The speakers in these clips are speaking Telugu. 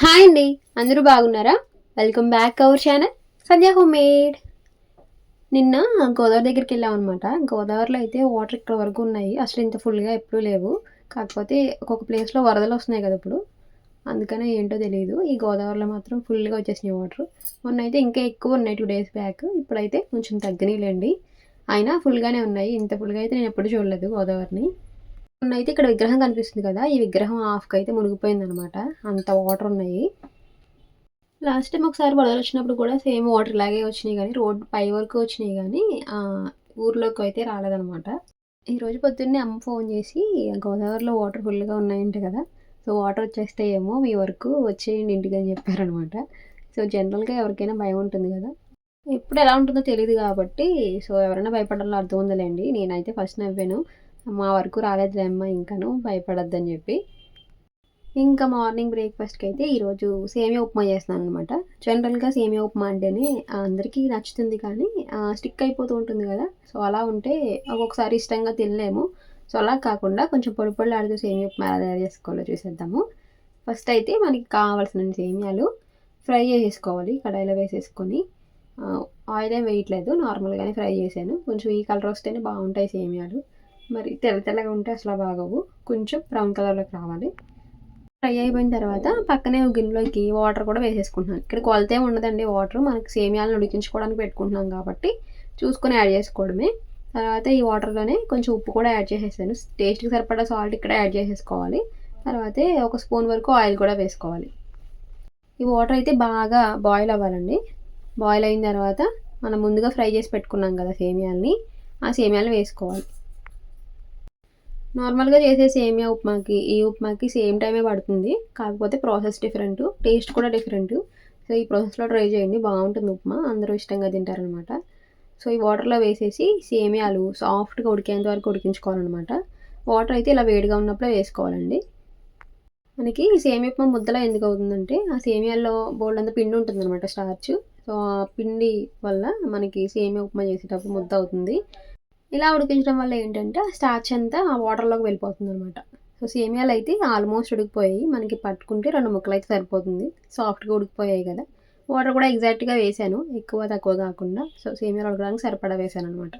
హాయ్ అండి. అందరూ బాగున్నారా? Welcome back our channel Sandhya home made నిన్న గోదావరి దగ్గరికి వెళ్ళాం అనమాట గోదావరిలో అయితే వాటర్ ఇక్కడ వరకు ఉన్నాయి. అసలు ఇంత ఫుల్గా ఎప్పుడూ లేవు. కాకపోతే ఒక్కొక్క ప్లేస్లో వరదలు వస్తున్నాయి కదా ఇప్పుడు. అందుకనే ఏంటో తెలియదు ఈ గోదావరిలో మాత్రం ఫుల్గా వచ్చేసినాయి వాటర్ మొన్న అయితే ఇంకా ఎక్కువ ఉన్నాయి టూ డేస్ బ్యాక్ ఇప్పుడైతే కొంచెం తగ్గనీలేండి అయినా ఫుల్గానే ఉన్నాయి. ఇంత ఫుల్గా అయితే నేను ఎప్పుడు చూడలేదు గోదావరిని. అయితే ఇక్కడ విగ్రహం కనిపిస్తుంది కదా ఈ విగ్రహం హాఫ్కి అయితే మునిగిపోయింది అనమాట అంత వాటర్ ఉన్నాయి. లాస్ట్ టైం ఒకసారి వరదలు వచ్చినప్పుడు కూడా సేమ్ వాటర్ ఇలాగే వచ్చినాయి కానీ రోడ్ పై వరకు వచ్చినాయి కానీ ఊర్లోకి అయితే రాలేదనమాట. ఈరోజు పొద్దున్నే అమ్మ ఫోన్ చేసి గోదావరిలో వాటర్ ఫుల్గా ఉన్నాయంట కదా సో వాటర్ వచ్చేస్తాయేమో మీ వరకు వచ్చేయండి ఇంటికి అని చెప్పారనమాట. సో జనరల్గా ఎవరికైనా భయం ఉంటుంది కదా. ఎప్పుడు ఎలా ఉంటుందో తెలియదు కాబట్టి సో ఎవరైనా భయపడాలో అర్థం ఉందిలేండి. నేనైతే ఫస్ట్ నవ్వాను. మా వరకు రాలేదులే అమ్మ ఇంకాను భయపడొద్దని చెప్పి. ఇంకా మార్నింగ్ బ్రేక్ఫాస్ట్కి అయితే ఈరోజు సేమియా ఉప్మా చేస్తున్నాను అనమాట జనరల్గా సేమియా ఉప్మా అంటేనే అందరికీ నచ్చుతుంది కానీ స్టిక్ అయిపోతూ ఉంటుంది కదా. సో అలా ఉంటే ఒక్కొక్కసారి ఇష్టంగా తినలేము. సో అలా కాకుండా కొంచెం పొడి పొడి ఆడుతూ సేమియా ఉప్మా ఎలా తయారు చేసుకోవాలో చూసేద్దాము. ఫస్ట్ అయితే మనకి కావాల్సిన సేమియాలు ఫ్రై చేసేసుకోవాలి కడాయిలో వేసేసుకొని. ఆయిల్ ఏం వేయట్లేదు నార్మల్గానే ఫ్రై చేశాను. కొంచెం ఈ కలర్ వస్తేనే బాగుంటాయి సేమియాలు. మరి తెల్ల తెల్లగా ఉంటే అసలు బాగోవు. కొంచెం బ్రౌన్ కలర్లోకి రావాలి. ఫ్రై అయిపోయిన తర్వాత పక్కనే గిన్నెలోకి వాటర్ కూడా వేసేసుకుంటున్నాను. ఇక్కడ కొలత ఉండదండి వాటర్ మనకి సేమియాలను ఉడికించుకోవడానికి పెట్టుకుంటున్నాం కాబట్టి చూసుకొని యాడ్ చేసుకోవడమే. తర్వాత ఈ వాటర్లోనే కొంచెం ఉప్పు కూడా యాడ్ చేసేసాను. టేస్ట్కి సరిపడా సాల్ట్ ఇక్కడ యాడ్ చేసేసుకోవాలి. తర్వాతే ఒక స్పూన్ వరకు ఆయిల్ కూడా వేసుకోవాలి. ఈ వాటర్ అయితే బాగా బాయిల్ అవ్వాలండి. బాయిల్ అయిన తర్వాత మనం ముందుగా ఫ్రై చేసి పెట్టుకున్నాం కదా సేమియాల్ని. ఆ సేమియాలు వేసుకోవాలి. నార్మల్గా చేసే సేమియా ఉప్మాకి ఈ ఉప్మాకి సేమ్ టైమే పడుతుంది. కాకపోతే ప్రాసెస్ డిఫరెంట్ టేస్ట్ కూడా డిఫరెంట్. సో ఈ ప్రాసెస్లో ట్రై చేయండి. బాగుంటుంది ఉప్మా. అందరూ ఇష్టంగా తింటారనమాట సో ఈ వాటర్లో వేసేసి సేమియాలు సాఫ్ట్గా ఉడికేంత వరకు ఉడికించుకోవాలన్నమాట. వాటర్ అయితే ఇలా వేడిగా ఉన్నప్పుడే వేసుకోవాలండి. మనకి సేమియా ఉప్మా ముద్దలా ఎందుకు అవుతుందంటే ఆ సేమియాల్లో బోల్డ్ అంత పిండి ఉంటుంది అనమాట స్టార్చ్. సో ఆ పిండి వల్ల మనకి సేమియా ఉప్మా చేసేటప్పుడు ముద్ద అవుతుంది. ఇలా ఉడికించడం వల్ల ఏంటంటే ఆ స్టార్చ్ అంతా ఆ వాటర్లోకి వెళ్ళిపోతుంది అనమాట సో సేమియాలు అయితే ఆల్మోస్ట్ ఉడికిపోయాయి. మనకి పట్టుకుంటే రెండు ముక్కలు అయితే సరిపోతుంది సాఫ్ట్గా ఉడికిపోయాయి కదా. వాటర్ కూడా ఎగ్జాక్ట్గా వేసాను. ఎక్కువ తక్కువ కాకుండా. సో సేమియాలు ఉడకడానికి సరిపడా వేసాను అనమాట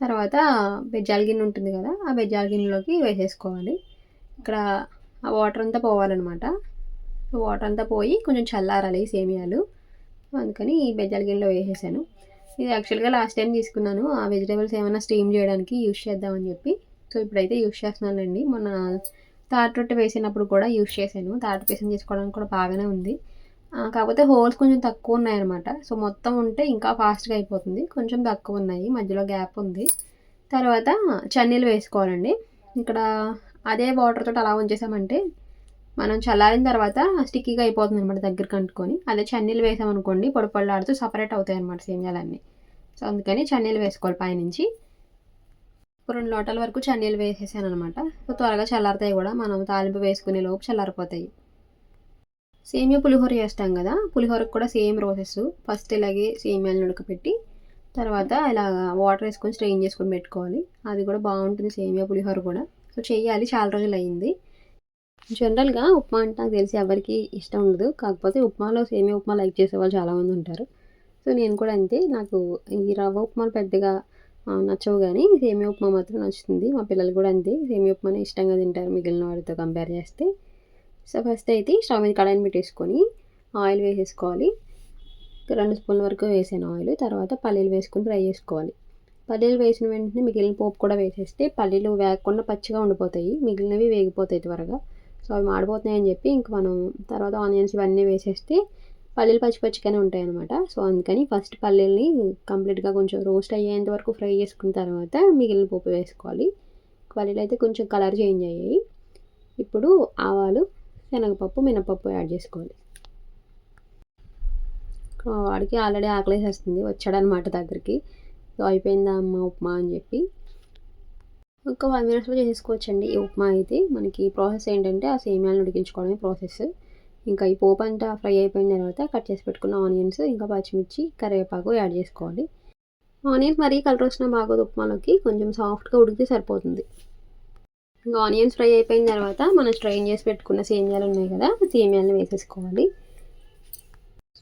తర్వాత బెజ్జాల గిన్నె ఉంటుంది కదా ఆ బెజ్జాల గిన్నెలోకి వేసేసుకోవాలి. ఇక్కడ ఆ వాటర్ అంతా పోవాలన్నమాట. వాటర్ అంతా పోయి కొంచెం చల్లారాలి సేమియాలు. అందుకని ఈ బెజ్జాల గిన్నెలో వేసేసాను. ఇది యాక్చువల్గా లాస్ట్ టైం తీసుకున్నాను. ఆ వెజిటేబుల్స్ ఏమైనా స్టీమ్ చేయడానికి యూస్ చేద్దామని చెప్పి. సో ఇప్పుడైతే యూస్ చేస్తున్నానండి. మొన్న తాటి రొట్టె వేసినప్పుడు కూడా యూస్ చేశాను. తాటి పేసం చేసుకోవడానికి కూడా బాగానే ఉంది. కాకపోతే హోల్స్ కొంచెం తక్కువ ఉన్నాయన్నమాట. సో మొత్తం ఉంటే ఇంకా ఫాస్ట్గా అయిపోతుంది. కొంచెం తక్కువ ఉన్నాయి. మధ్యలో గ్యాప్ ఉంది. తర్వాత చన్నీలు వేసుకోవాలండి. ఇక్కడ అదే వాటర్ తోటి అలా ఉంచేసామంటే మనం చల్లారిన తర్వాత స్టిక్కీగా అయిపోతుంది అనమాట దగ్గరికి అంటుకొని అదే చన్నీలు వేసామనుకోండి పొడి పొడిలాడుతూ సపరేట్ అవుతాయి అనమాట సేమియాలన్నీ. సో అందుకని చన్నీలు వేసుకోవాలి పైనుంచి. ఒక రెండు లోటల వరకు చన్నీలు వేసేసాను అనమాట సో త్వరగా చల్లారుతాయి కూడా. మనం తాలింపు వేసుకునే లోపు చల్లారిపోతాయి. సేమియా పులిహోర చేస్తాం కదా పులిహోరకు కూడా సేమ్ ప్రాసెస్. ఫస్ట్ ఇలాగే సేమియాలను ఉడకపెట్టి తర్వాత ఇలా వాటర్ వేసుకొని స్ట్రెయిన్ చేసుకొని పెట్టుకోవాలి. అది కూడా బాగుంటుంది సేమియా పులిహోర కూడా. సో చేయాలి. చాలా రోజులు అయ్యింది జనరల్గా ఉప్మా అంటే నాకు తెలిసి ఎవరికి ఇష్టం ఉండదు. కాకపోతే ఉప్మాలో సేమీ ఉప్మా లైక్ చేసే వాళ్ళు చాలామంది ఉంటారు. సో నేను కూడా అంతే. నాకు ఈ రవ్వ ఉప్మాలు పెద్దగా నచ్చవు కానీ సేమియా ఉప్మా మాత్రం నచ్చుతుంది. మా పిల్లలు కూడా అంతే. సేమియా ఉప్మానే ఇష్టంగా తింటారు మిగిలిన వాటితో కంపేర్ చేస్తే. సో ఫస్ట్ అయితే స్టవ్ మీద కడాయిని పెట్టేసుకొని ఆయిల్ వేసేసుకోవాలి. రెండు స్పూన్ల వరకు వేసాను ఆయిల్. తర్వాత పల్లీలు వేసుకొని ఫ్రై చేసుకోవాలి. పల్లీలు వేసిన వెంటనే మిగిలిన పోపు కూడా వేసేస్తే పల్లీలు వేగకుండా పచ్చిగా ఉండిపోతాయి. మిగిలినవి వేగిపోతాయి త్వరగా. సో అవి మాడిపోతున్నాయని చెప్పి ఇంక మనం తర్వాత ఆనియన్స్ ఇవన్నీ వేసేస్తే పల్లీలు పచ్చిపచ్చిగానే ఉంటాయి అనమాట సో అందుకని ఫస్ట్ పల్లీల్ని కంప్లీట్గా కొంచెం రోస్ట్ అయ్యేంత వరకు ఫ్రై చేసుకున్న తర్వాత మిగిలిన పోపు వేసుకోవాలి. పల్లీలు అయితే కొంచెం కలర్ చేంజ్ అయ్యాయి. ఇప్పుడు ఆవాలు శనగపప్పు మినపప్పు యాడ్ చేసుకోవాలి. వాడికి ఆల్రెడీ ఆకలేసేస్తుంది వచ్చాడనమాట దగ్గరికి. సో అయిపోయిందా అమ్మ ఉప్మా అని చెప్పి. ఒక ఫైవ్ మినిట్స్లో చేసేసుకోవచ్చండి ఈ ఉప్మా అయితే. మనకి ప్రాసెస్ ఏంటంటే ఆ సేమియాలను ఉడికించుకోవడమే ప్రాసెస్ ఇంకా ఈ పోపు అంతా ఫ్రై అయిపోయిన తర్వాత కట్ చేసి పెట్టుకున్న ఆనియన్స్ ఇంకా పచ్చిమిర్చి కరివేపాకు యాడ్ చేసుకోవాలి. ఆనియన్స్ మరీ కలర్ వచ్చిన బాగోదు ఉప్మాలోకి. కొంచెం సాఫ్ట్గా ఉడికితే సరిపోతుంది. ఇంకా ఆనియన్స్ ఫ్రై అయిపోయిన తర్వాత మనం స్ట్రైన్ చేసి పెట్టుకున్న సేమియాలు ఉన్నాయి కదా సేమియాలను వేసేసుకోవాలి.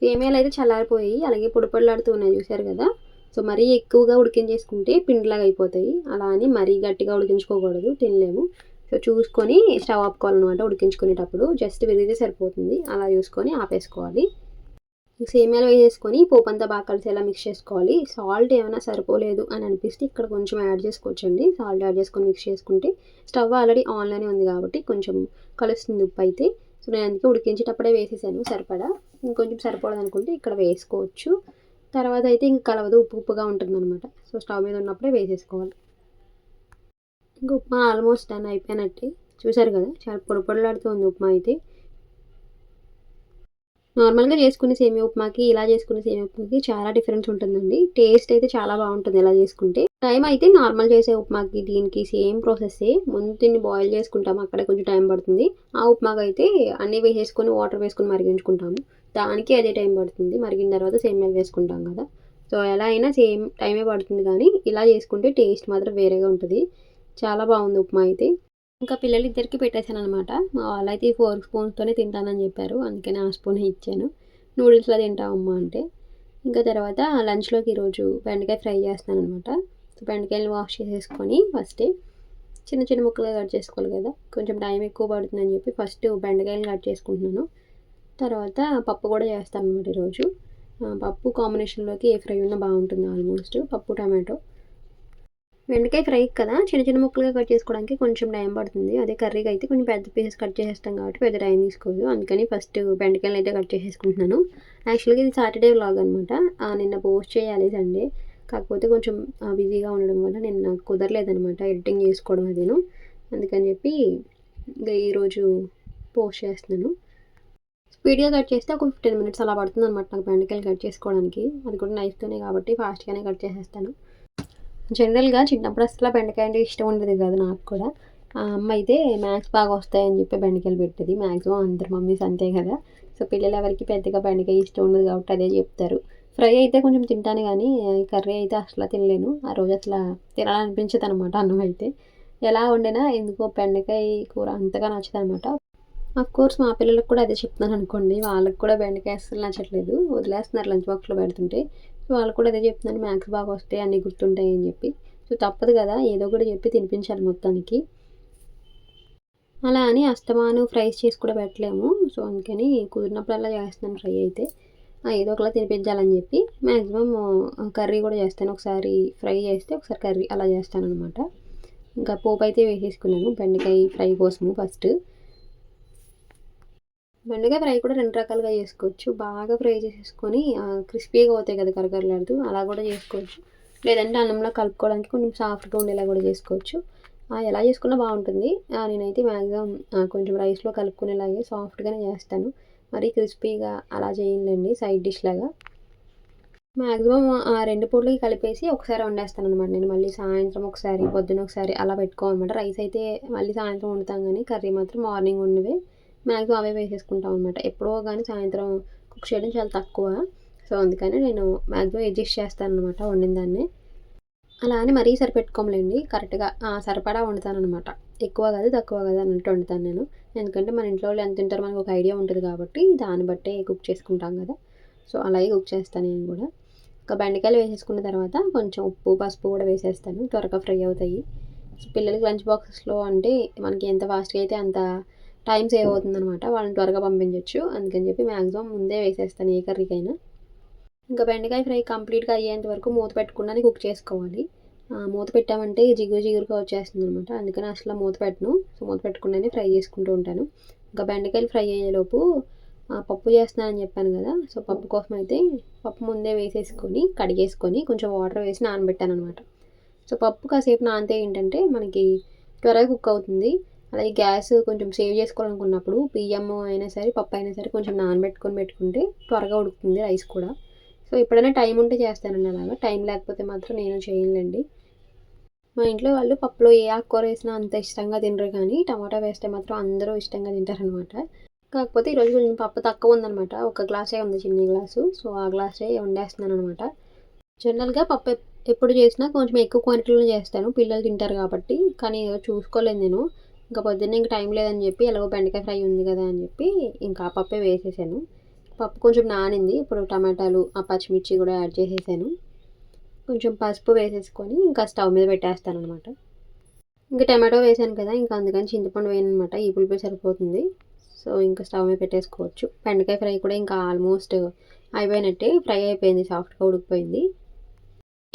సేమియాలు అయితే చల్లారిపోయి అలాగే పొడిపొడలాడుతూ ఉన్నాయి చూసారు కదా? సో మరీ ఎక్కువగా ఉడికించేసుకుంటే పిండిలాగా అయిపోతాయి. అలా అని మరీ గట్టిగా ఉడికించుకోకూడదు తినలేము. సో చూసుకొని స్టవ్ ఆపుకోవాలన్నమాట ఉడికించుకునేటప్పుడు. జస్ట్ విరిగితే సరిపోతుంది. అలా చూసుకొని ఆపేసుకోవాలి. సేమియాలు వేసేసుకొని పోపు అంతా బాగా కలిసేలా మిక్స్ చేసుకోవాలి. సాల్ట్ ఏమైనా సరిపోలేదు అని అనిపిస్తే ఇక్కడ కొంచెం యాడ్ చేసుకోవచ్చండి. సాల్ట్ యాడ్ చేసుకొని మిక్స్ చేసుకుంటే స్టవ్ ఆల్రెడీ ఆన్లోనే ఉంది కాబట్టి కొంచెం కలుస్తుంది ఉప్పు అయితే. సో నేను అందుకే ఉడికించేటప్పుడే వేసేసాను. సరిపడా? ఇంకొంచెం సరిపోదనుకుంటే ఇక్కడ వేసుకోవచ్చు. తర్వాత అయితే ఇంక కలవదు ఉప్పు ఉప్పుగా ఉంటుంది అనమాట సో స్టవ్ మీద ఉన్నప్పుడే వేసేసుకోవాలి. ఇంకా ఉప్మా ఆల్మోస్ట్ డన్ అయిపోయినట్టే. చూసారు కదా చాలా పొడిపొడలాడుతుంది ఉప్మా అయితే. నార్మల్గా చేసుకునే సేమియా ఉప్మాకి ఇలా చేసుకునే సేమియా ఉప్మాకి చాలా డిఫరెన్స్ ఉంటుందండి. టేస్ట్ అయితే చాలా బాగుంటుంది ఇలా చేసుకుంటే. టైం అయితే నార్మల్ చేసే ఉప్మాకి దీనికి సేమ్ ప్రాసెస్సే. ముందు దీన్ని బాయిల్ చేసుకుంటాము అక్కడ కొంచెం టైం పడుతుంది. ఆ ఉప్మాకి అయితే అన్నీ వేసేసుకొని వాటర్ వేసుకొని మరిగించుకుంటాము. దానికి అదే టైం పడుతుంది. మరిగిన తర్వాత సేమియాలు వేసుకుంటాం కదా. సో ఎలా అయినా సేమ్ టైమే పడుతుంది కానీ ఇలా చేసుకుంటే టేస్ట్ మాత్రం వేరేగా ఉంటుంది. చాలా బాగుంది ఉప్మా అయితే. ఇంకా పిల్లలు ఇద్దరికి పెట్టేశాను అనమాట మా వాళ్ళైతే ఈ ఫోర్ స్పూన్స్తోనే తింటానని చెప్పారు. అందుకని ఆ స్పూన్ ఇచ్చాను. నూడిల్స్లో తింటామమ్మా అంటే. ఇంకా తర్వాత లంచ్లోకి ఈరోజు బెండకాయ ఫ్రై చేస్తాను అనమాట బెండకాయలు వాష్ చేసేసుకొని ఫస్టే చిన్న చిన్న ముక్కలుగా కట్ చేసుకోవాలి కదా. కొంచెం టైం ఎక్కువ పడుతుందని చెప్పి ఫస్ట్ బెండకాయలు కట్ చేసుకుంటున్నాను. తర్వాత పప్పు కూడా చేస్తాను అనమాట ఈరోజు. పప్పు కాంబినేషన్లోకి ఏ ఫ్రై ఉన్నా బాగుంటుంది ఆల్మోస్ట్. పప్పు టమాటో. వెండకాయ ఫ్రై కదా. చిన్న చిన్న ముక్కలుగా కట్ చేసుకోవడానికి కొంచెం టైం పడుతుంది. అదే కర్రీకి అయితే కొంచెం పెద్ద పీసెస్ కట్ చేసేస్తాం కాబట్టి పెద్ద టైం తీసుకోదు. అందుకని ఫస్ట్ బెండకాయలు అయితే కట్ చేసేసుకుంటున్నాను. యాక్చువల్గా ఇది సాటర్డే వ్లాగ్ అనమాట నిన్న పోస్ట్ చేయాలి సండే. కాకపోతే కొంచెం బిజీగా ఉండడం వల్ల నేను నాకు కుదరలేదనమాట ఎడిటింగ్ చేసుకోవడం అదేను. అందుకని చెప్పి ఇంకా ఈరోజు పోస్ట్ చేస్తున్నాను. స్పీడ్గా కట్ చేస్తే ఒక ఫిఫ్టీన్ మినిట్స్ అలా పడుతుంది అనమాట నాకు బెండకాయలు కట్ చేసుకోవడానికి. అది కూడా నైఫ్తోనే కాబట్టి ఫాస్ట్గానే కట్ చేసేస్తాను. జనరల్గా చిన్నప్పుడు అసలు బెండకాయ అంటే ఇష్టం ఉండేది కాదు నాకు కూడా. ఆ అమ్మ అయితే మ్యాథ్స్ బాగా వస్తాయని చెప్పి బెండకాయలు పెట్టేది. మ్యాక్సిమం అందరు మమ్మీస్ అంతే కదా. సో పిల్లలు ఎవరికి పెద్దగా బెండకాయ ఇష్టం ఉండదు కాబట్టి అదే చెప్తారు. ఫ్రై అయితే కొంచెం తింటాను కానీ కర్రీ అయితే అసలు తినలేను. ఆ రోజు అసలు తినాలనిపించదు అనమాట అన్నం అయితే. ఎలా వండినా ఎందుకో బెండకాయ కూర అంతగా నచ్చదు అనమాట అఫ్ కోర్స్ మా పిల్లలకు కూడా అదే చెప్తున్నాను అనుకోండి. వాళ్ళకి కూడా బెండకాయ అసలు నచ్చట్లేదు. వదిలేస్తున్నారు లంచ్ బాక్స్లో పెడుతుంటే. సో వాళ్ళకు కూడా అదే చెప్తున్నాను. మ్యాథ్స్ బాగా వస్తాయి అన్నీ గుర్తుంటాయి అని చెప్పి. సో తప్పదు కదా. ఏదో కూడా చెప్పి తినిపించాలి మొత్తానికి. అలా అని అస్తమాను ఫ్రైస్ చేసి కూడా పెట్టలేము. సో అందుకని కుదిరినప్పుడల్లా చేస్తున్నాను ఫ్రై అయితే. ఏదో ఒకలా తినిపించాలని చెప్పి. మ్యాక్సిమం కర్రీ కూడా చేస్తాను. ఒకసారి ఫ్రై చేస్తే ఒకసారి కర్రీ అలా చేస్తాను అనమాట ఇంకా పోపు అయితే వేసేసుకున్నాను. బెండకాయ ఫ్రై కోసము ఫస్ట్. బెండకాయ ఫ్రై కూడా రెండు రకాలుగా చేసుకోవచ్చు. బాగా ఫ్రై చేసేసుకొని క్రిస్పీగా అవుతాయి కదా కరకరలాడుతూ అలా కూడా చేసుకోవచ్చు. లేదంటే అన్నంలో కలుపుకోవడానికి కొంచెం సాఫ్ట్గా ఉండేలా కూడా చేసుకోవచ్చు. ఎలా చేసుకున్నా బాగుంటుంది. నేనైతే మ్యాక్సిమం కొంచెం రైస్లో కలుపుకునేలాగే సాఫ్ట్గానే చేస్తాను. మరీ క్రిస్పీగా అలా చేయండి సైడ్ డిష్ లాగా. మ్యాక్సిమం ఆ రెండు పూటలకి కలిపేసి ఒకసారి వండేస్తాను అనమాట నేను. మళ్ళీ సాయంత్రం ఒకసారి పొద్దున ఒకసారి అలా పెట్టుకోమన్నమాట రైస్ అయితే మళ్ళీ సాయంత్రం వండుతాం కానీ కర్రీ మాత్రం మార్నింగ్ ఉన్నవే మ్యాక్సిమం అవే వేసేసుకుంటాం అనమాట ఎప్పుడో కానీ సాయంత్రం కుక్ చేయడం చాలా తక్కువ. సో అందుకని నేను మ్యాక్సిమం అడ్జస్ట్ చేస్తాను అనమాట వండిన దాన్ని అలా అని మరీ సరిపెట్టుకోమలేండి. కరెక్ట్గా సరిపడా వండుతాను అనమాట ఎక్కువ కాదు తక్కువ కాదు అన్నట్టు వండుతాను నేను. ఎందుకంటే మన ఇంట్లో వాళ్ళు ఎంత తింటారో మనకు ఒక ఐడియా ఉంటుంది కాబట్టి దాన్ని బట్టే కుక్ చేసుకుంటాం కదా. సో అలాగే కుక్ చేస్తాను నేను కూడా. ఒక బెండకాయలు వేసేసుకున్న తర్వాత కొంచెం ఉప్పు పసుపు కూడా వేసేస్తాను. త్వరగా ఫ్రై అవుతాయి. సో పిల్లలకి లంచ్ బాక్సెస్లో అంటే మనకి ఎంత ఫాస్ట్గా అయితే అంత టైం సేవ్ అవుతుంది అనమాట వాళ్ళని త్వరగా పంపించవచ్చు అందుకని చెప్పి మ్యాక్సిమం ముందే వేసేస్తాను ఏ కర్రీకైనా. ఇంకా బెండకాయ ఫ్రై కంప్లీట్గా అయ్యేంత వరకు మూత పెట్టుకున్నాను కుక్ చేసుకోవాలి. మూత పెట్టామంటే జిగురు జిగురుగా వచ్చేస్తుంది అనమాట అందుకని అసలు మూత పెట్టను. సో మూత పెట్టకుండానే ఫ్రై చేసుకుంటూ ఉంటాను. ఇంకా బెండకాయలు ఫ్రై అయ్యేలోపు పప్పు చేస్తున్నానని చెప్పాను కదా. సో పప్పు కోసం అయితే పప్పు ముందే వేసేసుకొని కడిగేసుకొని కొంచెం వాటర్ వేసి నానబెట్టాను అనమాట సో పప్పు కాసేపు నానితే ఏంటంటే మనకి త్వరగా కుక్ అవుతుంది. అలాగే గ్యాస్ కొంచెం సేవ్ చేసుకోవాలనుకున్నప్పుడు బియ్యం అయినా సరే పప్పు అయినా సరే కొంచెం నానబెట్టుకొని పెట్టుకుంటే త్వరగా ఉడుకుతుంది రైస్ కూడా. సో ఎప్పుడైనా టైం ఉంటే చేస్తానండి అలాగా. టైం లేకపోతే మాత్రం నేను చేయలేండి మా ఇంట్లో వాళ్ళు పప్పులో ఏ ఆకుకూర వేసినా అంత ఇష్టంగా తినరు కానీ టమాటా వేస్తే మాత్రం అందరూ ఇష్టంగా తింటారనమాట కాకపోతే ఈరోజు కొంచెం పప్పు తక్కువ ఉందనమాట ఒక గ్లాసే ఉంది చిన్న గ్లాసు. సో ఆ గ్లాసే వండేస్తున్నాను అనమాట జనరల్గా పప్పు ఎప్పుడు చేసినా కొంచెం ఎక్కువ క్వాంటిటీలో చేస్తాను. పిల్లలు తింటారు కాబట్టి. కానీ చూసుకోలేదు నేను. ఇంకా పొద్దున్నే ఇంక టైం లేదని చెప్పి ఎలాగో బెండకాయ ఫ్రై ఉంది కదా అని చెప్పి ఇంకా ఆ పప్పే వేసేసాను. పప్పు కొంచెం నానింది ఇప్పుడు టమాటాలు ఆ పచ్చిమిర్చి కూడా యాడ్ చేసేసాను. కొంచెం పసుపు వేసేసుకొని ఇంకా స్టవ్ మీద పెట్టేస్తాను అనమాట ఇంకా టమాటో వేసాను కదా ఇంకా అందుకని చింతపండు వేయను అనమాట ఈ పులిపే సరిపోతుంది. సో ఇంకా స్టవ్ మీద పెట్టేసుకోవచ్చు. బెండకాయ ఫ్రై కూడా ఇంకా ఆల్మోస్ట్ అయిపోయినట్టే ఫ్రై అయిపోయింది సాఫ్ట్గా ఉడికిపోయింది.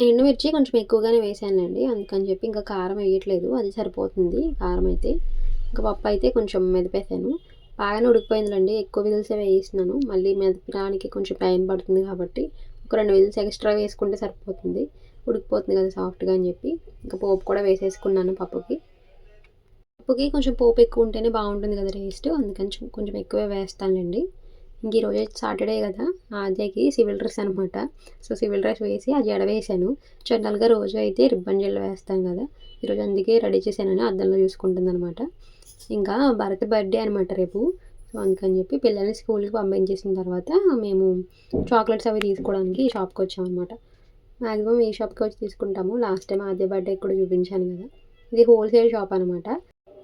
ఎండుమిర్చి కొంచెం ఎక్కువగానే వేసానండి అందుకని చెప్పి ఇంకా కారం వేయట్లేదు. అది సరిపోతుంది కారం అయితే. ఇంకా పప్పు అయితే కొంచెం మెదిపేసాను బాగానే ఉడికిపోయిందిలేండి. ఎక్కువ విజిల్సే వేయిస్తున్నాను. మళ్ళీ మెదపడానికి కొంచెం టైం పడుతుంది కాబట్టి ఒక రెండు విజిల్స్ ఎక్స్ట్రా వేసుకుంటే సరిపోతుంది. ఉడికిపోతుంది కదా సాఫ్ట్గా అని చెప్పి. ఇంకా పోపు కూడా వేసేసుకున్నాను పప్పుకి. పప్పుకి కొంచెం పోపు ఎక్కువ ఉంటేనే బాగుంటుంది కదా టేస్ట్. అందుకని కొంచెం ఎక్కువే వేస్తానులేండి. ఇంక ఈరోజు సాటర్డే కదా ఆద్యకి సివిల్ డ్రెస్ అనమాట సో సివిల్ డ్రెస్ వేసి ఆ జడ వేసాను జనరల్గా రోజు అయితే రిబ్బన్ జెల్ వేస్తాను కదా ఈరోజు అందుకే రెడీ చేశానని అద్దంలో చూసుకుంటుంది అనమాట ఇంకా భరత్ బర్త్డే అనమాట రేపు. సో అందుకని చెప్పి పిల్లల్ని స్కూల్కి పంపించేసిన తర్వాత మేము చాక్లెట్స్ అవి తీసుకోవడానికి ఈ షాప్కి వచ్చామన్నమాట. మ్యాక్సిమం ఈ షాప్కి వచ్చి తీసుకుంటాము. లాస్ట్ టైం ఆద్య బర్త్డే కూడా చూపించాను కదా. ఇది హోల్సేల్ షాప్ అనమాట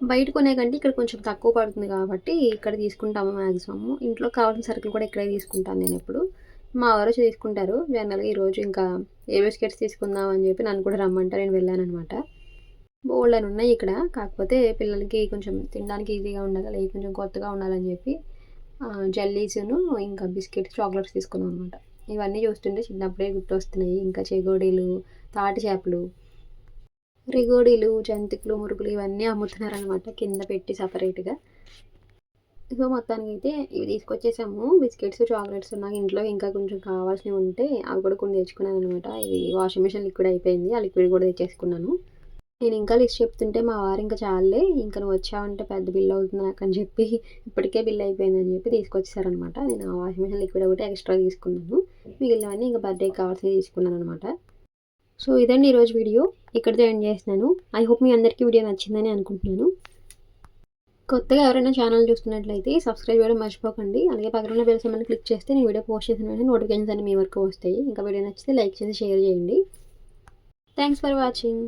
బయట కొనే కంటే ఇక్కడ కొంచెం తక్కువ పడుతుంది కాబట్టి ఇక్కడ తీసుకుంటాము మ్యాక్సిమమ్ ఇంట్లో కావాల్సిన సరుకులు కూడా ఇక్కడే తీసుకుంటాను నేను ఎప్పుడు. మా వారు తీసుకుంటారు. జనరల్గా ఈరోజు ఇంకా ఏ బిస్కెట్స్ తీసుకుందాం అని చెప్పి నన్ను కూడా రమ్మంటారు. నేను వెళ్ళాను అనమాట బోల్డ్ అని ఉన్నాయి ఇక్కడ. కాకపోతే పిల్లలకి కొంచెం తినడానికి ఈజీగా ఉండాలి. లేక కొంచెం కొత్తగా ఉండాలని చెప్పి జెల్లీస్ను ఇంకా బిస్కెట్స్ చాక్లెట్స్ తీసుకున్నాం అనమాట ఇవన్నీ చూస్తుంటే చిన్నప్పుడే గుర్తొస్తున్నాయి. ఇంకా చెగోడీలు తాటి చేపలు రిగోడీలు జంతికలు మురుగులు ఇవన్నీ అమ్ముతున్నారనమాట కింద పెట్టి సపరేట్గా. సో మొత్తానికి అయితే ఇవి తీసుకొచ్చేసాము. బిస్కెట్స్ చాక్లెట్స్ నాకు ఇంట్లో. ఇంకా కొంచెం కావాల్సినవి ఉంటే అవి కూడా కొన్ని తెచ్చుకున్నాను అనమాట ఇవి వాషింగ్ మిషన్ లిక్విడ్ అయిపోయింది. ఆ లిక్విడ్ కూడా తెచ్చేసుకున్నాను. నేను ఇంకా లిస్ట్ చెప్తుంటే మా వారు ఇంకా చాలే ఇంకా నువ్వు వచ్చావంటే పెద్ద బిల్ అవుతుంది నాకు అని చెప్పి ఇప్పటికే బిల్ అయిపోయిందని చెప్పి తీసుకొచ్చేసారనమాట నేను ఆ వాషింగ్ మిషన్ లిక్విడ్ ఒకటి ఎక్స్ట్రా తీసుకున్నాను. మిగిలినవన్నీ ఇంకా బర్త్డేకి కావాల్సినవి తీసుకున్నాను అనమాట సో ఇదండి ఈరోజు వీడియో. ఇక్కడితో ఎండ్ చేస్తున్నాను. ఐ హోప్ మీ అందరికీ వీడియో నచ్చిందని అనుకుంటున్నాను. కొత్తగా ఎవరైనా ఛానల్ చూస్తున్నట్లయితే సబ్స్క్రైబ్ చేయడం మర్చిపోకండి. అలాగే పక్కన బెల్ సమ్మని క్లిక్ చేస్తే నేను వీడియో పోస్ట్ చేసిన వెంటనే నోటిఫికేషన్స్ అన్ని మీ వరకు వస్తాయి. ఇంకా వీడియో నచ్చితే లైక్ చేసి షేర్ చేయండి. Thanks for watching